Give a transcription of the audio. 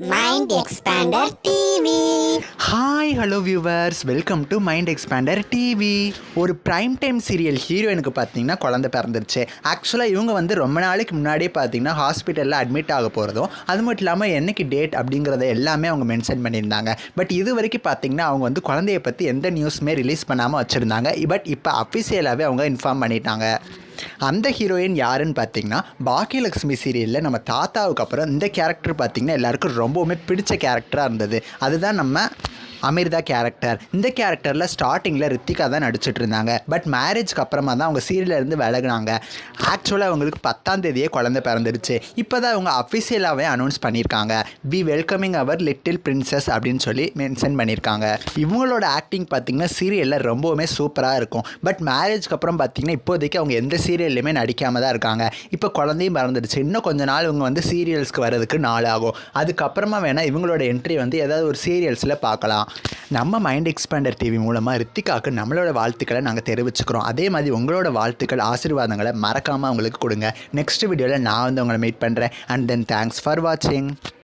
Mind Expander TV hi hello viewers welcome to Mind Expander TV ஒரு prime time serial ஹீரோயினுக்கு பார்த்தீங்கன்னா குழந்தை பிறந்துருச்சு. ஆக்சுவலாக இவங்க வந்து ரொம்ப நாளைக்கு முன்னாடியே பார்த்தீங்கன்னா ஹாஸ்பிட்டலில் அட்மிட் ஆக போகிறதும் அது மட்டும் இல்லாமல் என்னைக்கு டேட் அப்படிங்கிறத எல்லாமே அவங்க மென்ஷன் பண்ணியிருந்தாங்க. பட் இது வரைக்கும் பார்த்தீங்கன்னா அவங்க வந்து குழந்தைய பற்றி எந்த நியூஸுமே ரிலீஸ் பண்ணாமல் வச்சுருந்தாங்க. பட் இப்போ அஃபிஷியலாகவே அவங்க இன்ஃபார்ம் பண்ணிட்டாங்க. அந்த ஹீரோயின் யாருன்னு பார்த்தீங்கன்னா பாக்கியலக்ஷ்மி சீரியலில் நம்ம தாத்தாவுக்கு அப்புறம் இந்த கேரக்டர் பார்த்தீங்கன்னா எல்லாருக்கும் ரொம்பவுமே பிடிச்ச கேரக்டராக இருந்தது. அதுதான் நம்ம அமிர்தா கேரக்டர் இந்த கேரக்டரில் ஸ்டார்டிங்கில் ரித்திகா தான் நடிச்சிட்டு இருந்தாங்க. பட் மேரேஜ்க்கு அப்புறமா தான் அவங்க சீரியலேருந்து விலகினாங்க. ஆக்சுவலாக அவங்களுக்கு பத்தாம் தேதியே குழந்தை பிறந்துருச்சு. இப்போ தான் அவங்க அஃபிஷியலாகவே அனௌன்ஸ் பண்ணியிருக்காங்க we welcoming our little princess அப்படின்னு சொல்லி மென்ஷன் பண்ணியிருக்காங்க இவங்களோட ஆக்டிங் பார்த்தீங்கன்னா சீரியலில் ரொம்பவுமே சூப்பராக இருக்கும். பட் மேரேஜ்க்கு அப்புறம் பார்த்தீங்கன்னா இப்போதைக்கு அவங்க எந்த சீரியல்லையுமே நடிக்காம தான் இருக்காங்க. இப்போ குழந்தையும் பிறந்துடுச்சு இன்னும் கொஞ்ச நாள் இவங்க வந்து சீரியல்ஸ்க்கு வர்றதுக்கு நாள் ஆகும். அதுக்கப்புறமா வேணால் இவங்களோட என்ட்ரி வந்து ஏதாவது ஒரு சீரியல்ஸில் பார்க்கலாம். நம்ம மைண்ட் எக்ஸ்பேண்டர் டிவி மூலமாக ரித்திகாவுக்கு நம்மளோட வாழ்த்துக்களை நாங்கள் தெரிவிச்சுக்கிறோம். அதே மாதிரி உங்களோட வாழ்த்துக்கள் ஆசீர்வாதங்களை மறக்காமல் அவங்களுக்கு கொடுங்க. நெக்ஸ்ட் வீடியோவில் நான் வந்து உங்களை மீட் பண்ணுறேன் அண்ட் தென் தேங்க்ஸ் ஃபார் வாட்சிங்